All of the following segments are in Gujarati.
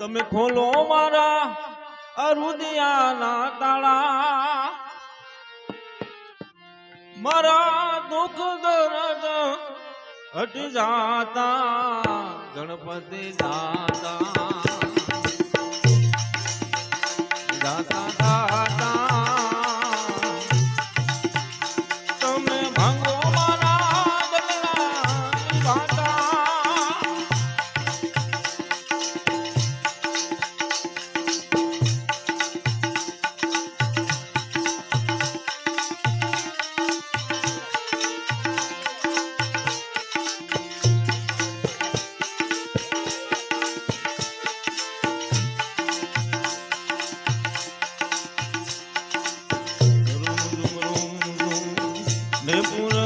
તમે ખોલો મારા અરુદિયાના તાળા. મારા દુઃખ દર્દ હટી જાતા ગણપતિ દાતા દાતા Nem por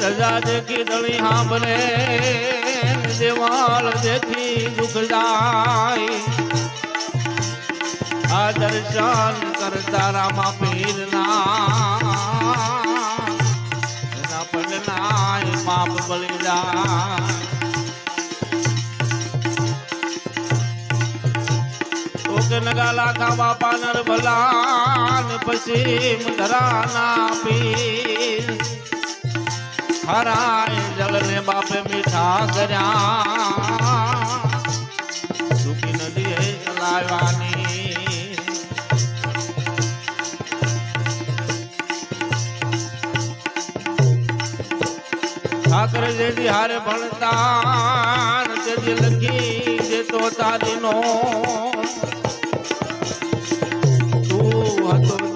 ધજા દેખી દળી સાંભળે દેવાલ દેખી દુઃખ જાય. આ દર્શન કરતા રામા પીરના પંડનાય પાપ બળી જાય. નગાલા ખાવા પાનર ભલાન, પછી ધરાના પી હરાય જલને બાપે મીઠા કર્યા સુખી નદીએ ચલાવવાની ઠાકર જેથી હારે ભણતા તેથી લખી દેતો તારીનો. તું હતો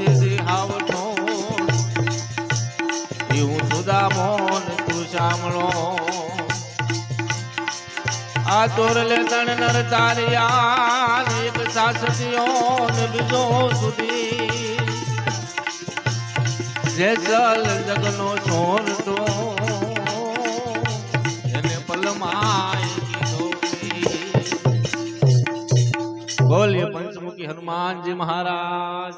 આ તોરલે તણ નર તારિયા ને એક સાસતીઓ ને બીજો સુધી જે ચલ જગનો છોર તો એને પલમાય કીધો બોલીએ પંચમુખી હનુમાનજી મહારાજ